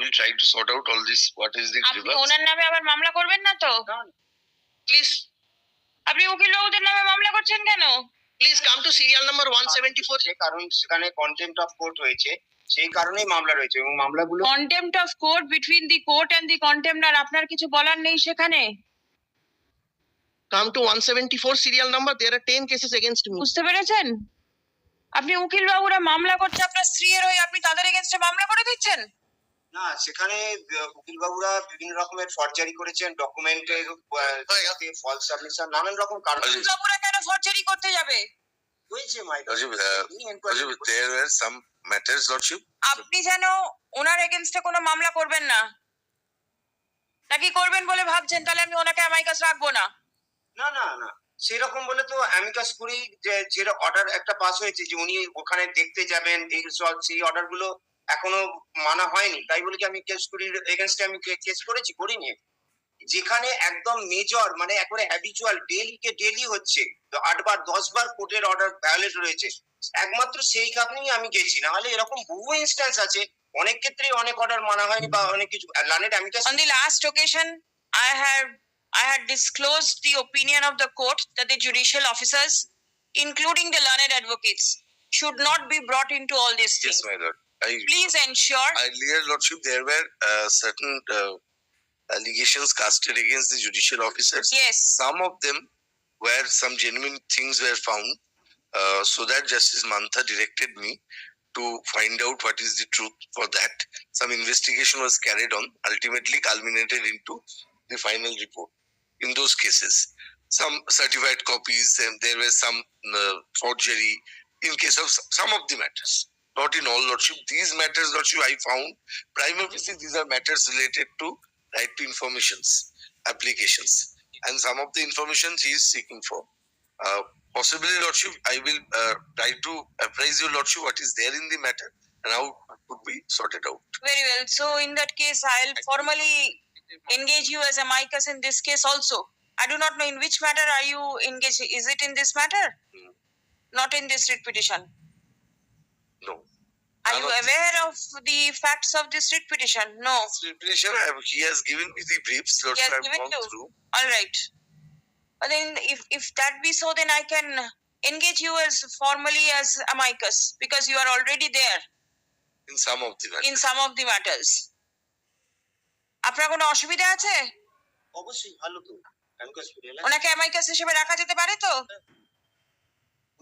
will try to sort out all this. What is the আপনি grievance? ওনার নামে আবার মামলা করবেন না তো Please, আপনি উকিল বাবুদের নামে মামলা করছেন কেন please come to serial number one seventy-four. যে কারণ সেখানে কন্টেম্প অফ কোর্ট হয়েছে সেই কারণেই মামলা রয়েছে এবং মামলাগুলো contempt of court between the court and the contemptor আপনার কিছু বলার নেই সেখানে come to one seventy-four serial number. There are ten cases against me. বুঝতে পেরেছেন আপনি উকিল বাবুরা মামলা করছে আপনার স্ত্রীর হয়ে আপনি তাদের এগেনস্টে মামলা করে দিচ্ছেন না সেখানে উকিল বাবুরা বিভিন্ন রকমের ফরজারি করেছেন ডকুমেন্টের ফলস সাবমিশন নানান রকম কারণ আচ্ছা। উকিল বাবুরা কেন ফরজারি করতে যাবে? হয়েছে আপনি যেন ওনার এগেনস্টে কোনো মামলা করবেন না। নাকি করবেন বলে ভাবছেন? তাহলে আমি ওনাকে অ্যামাইকাস রাখব না। না না না। সেরকম বলে তো অ্যামিকাস কুরি যে যে অর্ডার একটা পাস হয়েছে যে উনি ওখানে দেখতে যাবেন এই সব সেই অর্ডারগুলো এখনও মানা হয়নি। তাই বলে কি আমি কেস করি এগেনস্টে আমি কেস করেছি? করিনি। যেখানে একদম মেজর মানে একবারে হ্যাবিচুয়াল ডেলি কে ডেলি হচ্ছে তো আটবার দশ বার কোর্টের অর্ডার ভায়োলেট রয়েছে। একমাত্র সেই কারণেই আমি গেছি। না হলে এরকম বহু ইনস্ট্যান্স আছে। অনেক ক্ষেত্রে অনেক অর্ডার মানা হয়নি বা অনেক কিছু। লানেট অ্যামিকাস On the last occasion, I had I had disclosed the opinion of the court that the judicial officers, including the learned advocates, should not be brought into all these things. Yes, my lord. I, Please ensure earlier, Lordship, there were uh, certain uh, allegations casted against the judicial officers. yes. Some of them where some genuine things were found, uh, so that Justice Mantha directed me to find out what is the truth for that. Some investigation was carried on, ultimately culminated into the final report. In those cases, some certified copies, and there were some uh, forgery in case of some of the matters. Not in all, Lordship. These matters, Lordship, I found prima facie these are matters related to right to informations applications and some of the information he is seeking for. Uh, possibly, Lordship, I will uh, try to apprise you, Lordship, what is there in the matter and how it could be sorted out. Very well. So in that case, I'll formally engage you as amicus in this case also. I do not know in which matter are you engaged. Is it in this matter? Hmm. Not in this writ petition. No. Are you aware of the facts of this writ petition? No. Preparation, I he has given me the briefs, Lordship, has I given gone you. through. All right. But then, if if that be so, then I can engage you as formally as amicus because you are already there In some of the matters. in some of the matters. আপনার কোনো অসুবিধা আছে অবশ্যই ভালো তো ওনাকে অ্যামাইকাস হিসেবে রাখা যেতে পারে তো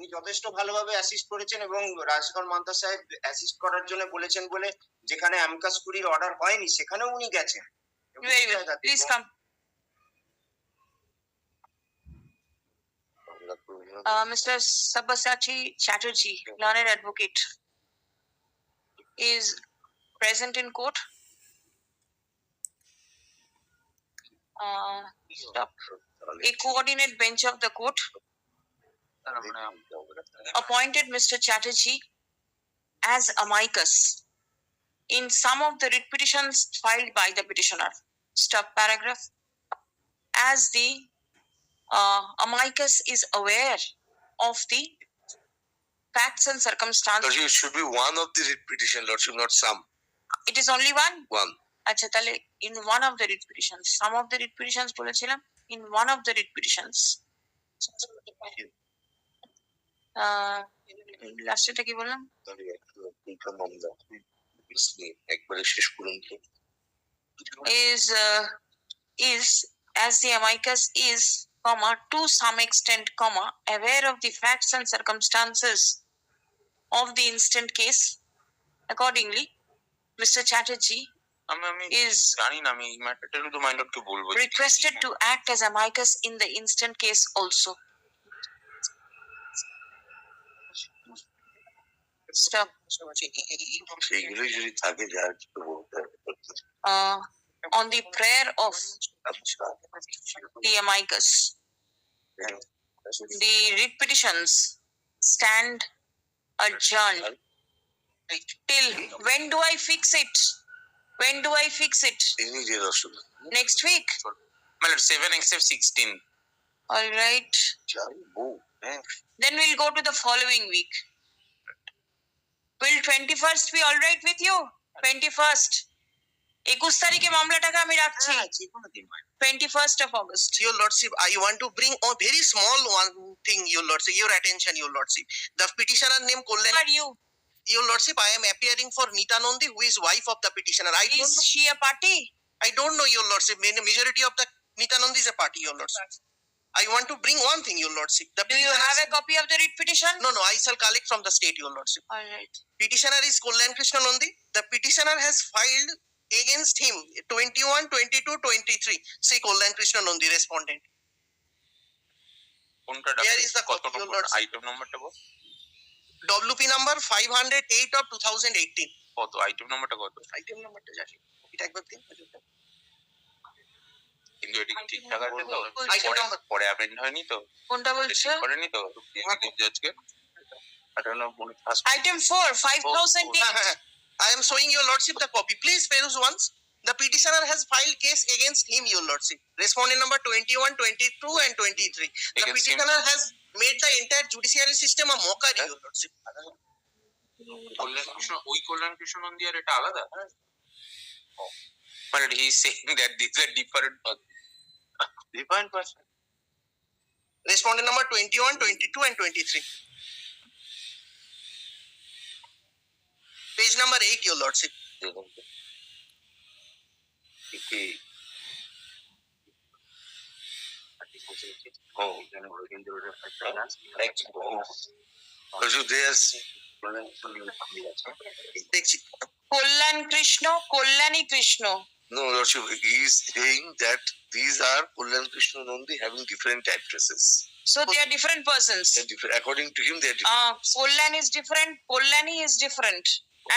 উনি যথেষ্ট ভালোভাবে অ্যাসিস্ট করেছেন এবং রাজশেখর মান্তা সাহেব অ্যাসিস্ট করার জন্য বলেছেন বলে যেখানে অ্যামিকাস কুরির অর্ডার হয়নি সেখানেও উনি গেছেন please Mr. Chatterjee, learned advocate, is present in court. Uh, stop. A coordinate bench of the court appointed Mr. Chatterjee as amicus in some of the writ petitions filed by the petitioner. Stop paragraph. As the uh, amicus is aware of the facts and circumstances. Lordship, it should be one of the writ petition, Lordship, not some. It is only one. One. আচ্ছা তাহলে in one of the writ petitions, some of the writ petitions বলেছিলাম in one of the writ petitions. আহ লাস্টেটা কি বললাম তাহলে একটু দুইটা মামলা একবারে শেষ করুন তো is uh, is as the amicus is comma to some extent comma aware of the facts and circumstances of the instant case accordingly mr chatterjee আমি আমি is জানি না আমি এই ম্যাটারটা শুধু মাইলটকে বলবো requested to act as amicus in the instant case also stop সেইগুলোই যদি থাকে যা কিছু বলতে হবে uh, on the prayer of আচ্ছা the amicus the writ petitions stand adjourned till when do I fix it? When do I fix it? Immediate অসুবিধা Next week? মানে seven except sixteen All right. যাই বউ হ্যাঁ Then we'll go to the following week. Will 21st be all right with you? 21st. একুশ তারিখে মামলাটাকে আমি রাখছি হ্যাঁ, twenty first of August Your Lordship, I want to bring a very small one thing, Your Lordship, your attention, Your Lordship. The petitioner name Kollen, are you Your Lordship, I am appearing for Nita Nandi, who is wife of the petitioner. I don't is know, she a party I don't know, Your Lordship. Majority of the Nita Nandi is a party, Your Lordship. I want to bring one thing, Your Lordship. The petitioner have a has- copy of the writ petition No, no, I shall collect from the state, Your Lordship. Alright Petitioner is Kollan Krishna Nandi. The petitioner has filed against him 21, 22, 23. Say Kollan Krishna Nandi, respondent. Here is the copy, your lordship. নাম্বারটা বল WP number 508 of 2018. কত item নাম্বারটা কত item নাম্বারটা জানি এটা একবার দিন কিন্তু এটা কি ঠিকঠাক আছে তো Item পরে number. পরে অ্যামেন্ড হয়নি তো কোনটা এটা বলছো ঠিক করেনি তো জজকে আঠারো মনে first item four five thousand I am showing your lordship the copy. Please peruse once. The petitioner has filed case against him, your lordship. Respondent number 21, 22 and 23. The Against him? petitioner has made the entire judiciary system a mockery, Huh? your lordship. Kalyan Krishna ওই কল্যাণ কৃষ্ণ নন্দী আর এটা আলাদা মানে he saying that this are different Different person Respondent number 21, 22 and 23. Page number 8, your lordship. So there's দেখছি। কল্যাণ Krishna Kalyani Krishna no, Lordship, he is saying that these are Kullan Krishna Nandi having different addresses. So they are different persons. They're different. According to him, they're different. Uh, Kollan is different, Kollani is different.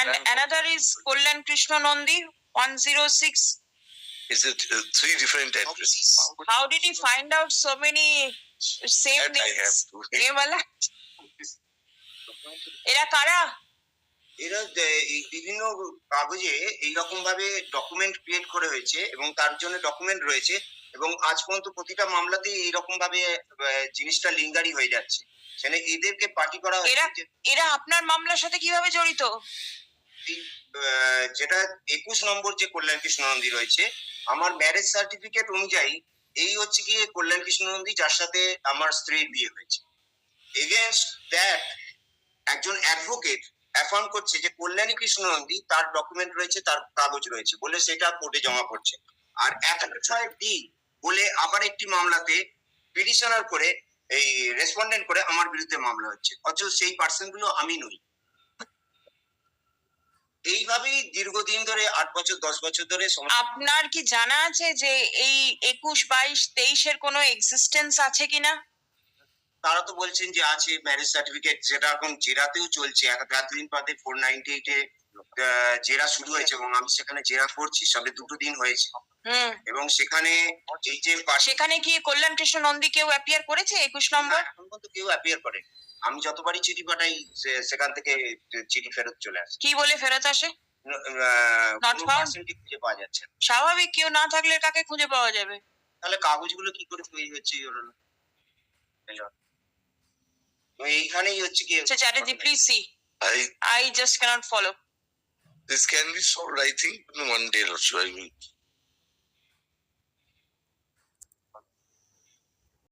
And Kollan- another is Kollan Krishna Nandi, 106. It's a, uh, three different addresses. How did he find out so many same That I have names? to. Name wala? এরা কারা এরা যে- এই বিভিন্ন কাগজে এইরকম ভাবে document create করে হয়েছে এবং তার জন্য ডকুমেন্ট রয়েছে এবং আজ পর্যন্ত প্রতিটা মামলাতেই এইরকম ভাবে জিনিসটা লিঙ্গারি হয়ে যাচ্ছে। সেখানে এদেরকে পার্টি করা হয়েছে এরা- আপনার মামলার সাথে কীভাবে জড়িত? যেটা একুশ নম্বর যে কল্যাণ কৃষ্ণ নন্দী রয়েছে আমার ম্যারেজ সার্টিফিকেট অনুযায়ী এই হচ্ছে গিয়ে কল্যাণ কৃষ্ণ নন্দী যার সাথে আমার স্ত্রীর বিয়ে হয়েছে। এগেনস্ট দ্যাট একজন অ্যাডভোকেট অ্যাফার্ম করছে যে কল্যাণী কৃষ্ণ নন্দী তার ডকুমেন্ট রয়েছে, তার কাগজ রয়েছে বলে সেটা কোর্টে জমা করছে আর এক ছয় ডি বলে আবার একটি মামলাতে পিটিশনার করে, এই রেসপন্ডেন্ট করে আমার বিরুদ্ধে মামলা হচ্ছে। অথচ সেই পার্সনগুলো আমি নই। এইভাবেই দীর্ঘদিন ধরে, আট বছর, দশ বছর ধরে আপনার কি জানা আছে যে এই একুশ, বাইশ, তেইশের কোনো এক্সিস্টেন্স আছে কিনা? তারা তো বলছেন যে আছে ম্যারেজ সার্টিফিকেট যেটা এখন জেরাতেও চলছে। এতদিন বাদে ফোর নাইনটি এইটে জেরা শুরু হয়েছে এবং আমি সেখানে জেরা করছি সবে দুটো দিন হয়েছে। এবং সেখানে এই যে সেখানে কি কল্যাণ কৃষ্ণ নন্দী কেউ অ্যাপিয়ার করেছে একুশ নম্বর? এখন পর্যন্ত কেউ অ্যাপিয়ার করে আমি যতবারই চিঠি পাঠাই সেখান থেকে চিঠি ফেরত চলে আসে। কি বলে ফেরত আসে? খুঁজে পাওয়া যাচ্ছে স্বাভাবিক কেউ না থাকলে কাকে খুঁজে পাওয়া যাবে? তাহলে কাগজগুলো কি করে তৈরি হচ্ছে এইখানেই হচ্ছে কি So Chatterjee, please see. I I just cannot follow. this can be solved, I think, in one day or so. I mean,